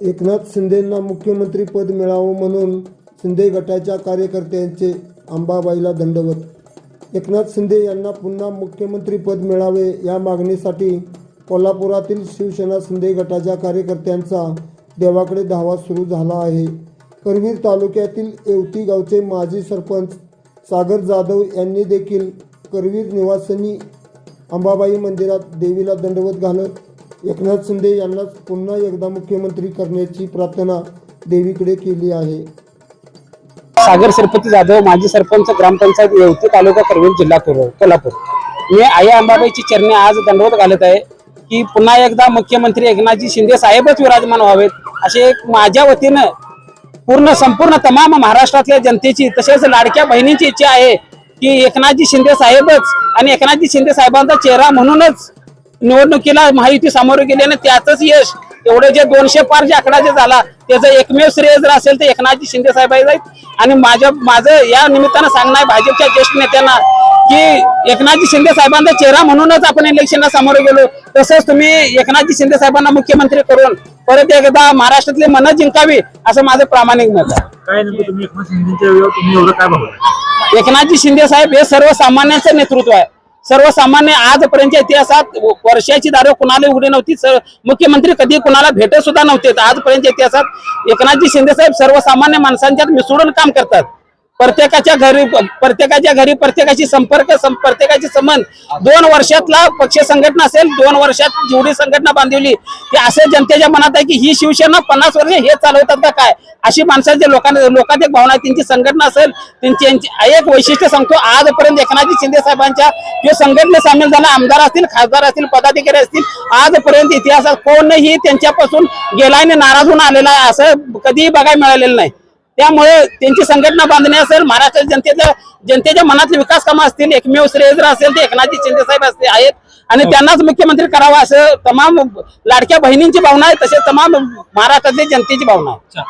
एकनाथ शिंदेंना मुख्यमंत्री पद मिळावं म्हणून शिंदे गटाच्या कार्यकर्त्यांचे अंबाबाईला दंडवत. एकनाथ शिंदे यांना पुन्हा मुख्यमंत्री पद मिळावे या मागणीसाठी कोल्हापुरातील शिवसेना शिंदे गटाच्या कार्यकर्त्यांचा देवाकडे धावा सुरू झाला आहे. करवीर तालुक्यातील येवती गावचे माजी सरपंच सागर जाधव यांनी देखील करवीर निवासिनी अंबाबाई मंदिरात देवीला दंडवत घालत एकनाथ शिंदे यांना पुन्हा एकदा मुख्यमंत्री करण्याची प्रार्थना देवीकडे केली आहे. सागर सरपती जाधव माजी सरपंच ग्रामपंचायत येवती तालुका करवीर जिल्हा कोल्हापूर. मी आई अंबाबाईची चरणी आज दंडवत घालत आहे की पुन्हा एकदा मुख्यमंत्री एकनाथजी शिंदे साहेबच विराजमान व्हावेत असे एक माझ्या वतीनं पूर्ण संपूर्ण तमाम महाराष्ट्रातल्या जनतेची तसेच लाडक्या बहिणींची इच्छा आहे की एकनाथजी शिंदे साहेबच आणि एकनाथजी शिंदे साहेबांचा चेहरा म्हणूनच निवडणुकीला महायुती सामोरे गेली आणि त्याचंच यश. एवढे जे दोनशे पार जे आकडा जे झाला त्याचं एकमेव श्रेय जर असेल तर एकनाथजी शिंदे साहेब आहेत आणि माझ्या माझं या निमित्तानं सांगणं आहे भाजपच्या ज्येष्ठ नेत्यांना की एकनाथजी शिंदे साहेबांचा चेहरा म्हणूनच आपण इलेक्शनला सामोरे गेलो. तसंच तुम्ही एकनाथजी शिंदे साहेबांना मुख्यमंत्री करून परत एकदा महाराष्ट्रातली मनं जिंकावी असं माझं प्रामाणिक मत आहे. एकनाथजी शिंदे साहेब हे सर्वसामान्यांचं नेतृत्व आहे. सर्वसामान्य आजपर्यंतच्या इतिहासात वर्षाची दारं कुणाला उघडी नव्हती. मुख्यमंत्री कधी कुणाला भेटत सुद्धा नव्हते आजपर्यंतच्या इतिहासात एकनाथजी शिंदे साहेब सर्वसामान्य माणसांच्यात मिसळून काम करतात. प्रत्येकाच्या घरी प्रत्येकाच्या घरी प्रत्येकाशी संपर्क सं- प्रत्येकाची संबंध. दोन वर्षातला पक्ष संघटना असेल दोन वर्षात जेवढी संघटना बांधवली ती असे जनतेच्या मनात आहे की ही शिवसेना पन्नास वर्ष हे चालवतात का काय? अशी माणसाच्या लोकांना लोकात एक भावना त्यांची संघटना असेल त्यांची एक वैशिष्ट्य सांगतो आजपर्यंत एकनाथजी शिंदे साहेबांच्या जे संघटनेत सामील झाला आमदार असतील खासदार असतील पदाधिकारी असतील आजपर्यंत इतिहासात कोणही त्यांच्यापासून गेलायने नाराज होऊन आलेला आहे असं कधीही बघायला मिळालेलं नाही. त्यामुळे त्यांची संघटना बांधणी असेल महाराष्ट्राच्या जनतेच्या जनतेच्या मनातले विकास कामं असतील एकमेव श्रेय जर असेल ते एकनाथजी शिंदे साहेब असते आहेत. आणि त्यांनाच मुख्यमंत्री करावा असं तमाम लाडक्या बहिणींची भावना आहे तसेच तमाम महाराष्ट्रातल्या जनतेची भावना आहे.